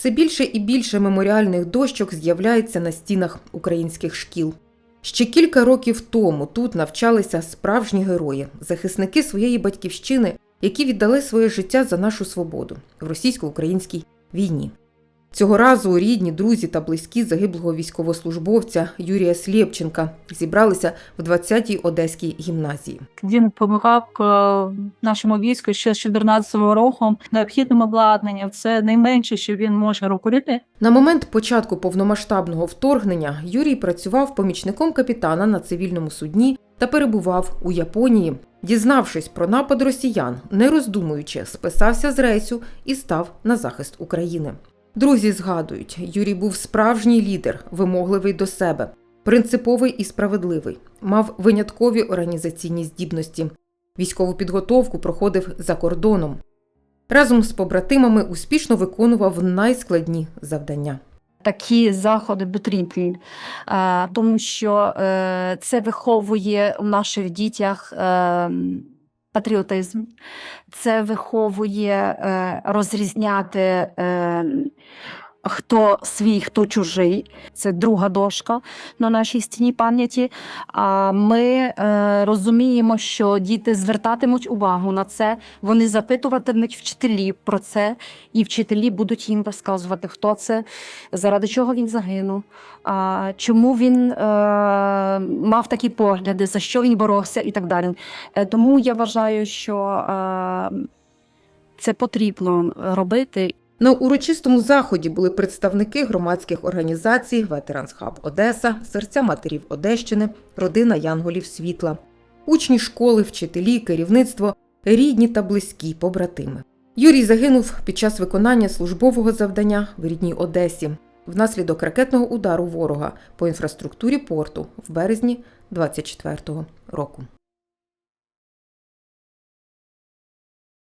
Все більше і більше меморіальних дощок з'являється на стінах українських шкіл. Ще кілька років тому тут навчалися справжні герої, захисники своєї батьківщини, які віддали своє життя за нашу свободу в російсько-українській війні. Цього разу рідні, друзі та близькі загиблого військовослужбовця Юрія Слєпченка зібралися в 20-й Одеській гімназії. Він допомагав е, нашому війську ще з 14 року необхідним обладнанням. Це найменше, що він може робити. На момент початку повномасштабного вторгнення Юрій працював помічником капітана на цивільному судні та перебував у Японії. Дізнавшись про напад росіян, не роздумуючи, списався з рейсу і став на захист України. Друзі згадують, Юрій був справжній лідер, вимогливий до себе, принциповий і справедливий, мав виняткові організаційні здібності. Військову підготовку проходив за кордоном. Разом з побратимами успішно виконував найскладні завдання. Такі заходи потрібні, е, тому що е, це виховує у наших дітях е, патріотизм, це виховує е, розрізняти, е, хто свій, хто чужий. Це друга дошка на нашій стіні пам'яті. А ми е, розуміємо, що діти звертатимуть увагу на це, вони запитуватимуть вчителів про це, і вчителі будуть їм розказувати, хто це, заради чого він загинув, а, чому він е, мав такі погляди, за що він боровся і так далі. Е, тому я вважаю, що це потрібно робити. На урочистому заході були представники громадських організацій Ветеранс Хаб Одеса, Серця матерів Одещини, Родина Янголів Світла, учні школи, вчителі, керівництво, рідні та близькі побратими. Юрій загинув під час виконання службового завдання в рідній Одесі внаслідок ракетного удару ворога по інфраструктурі порту в березні 24-го року.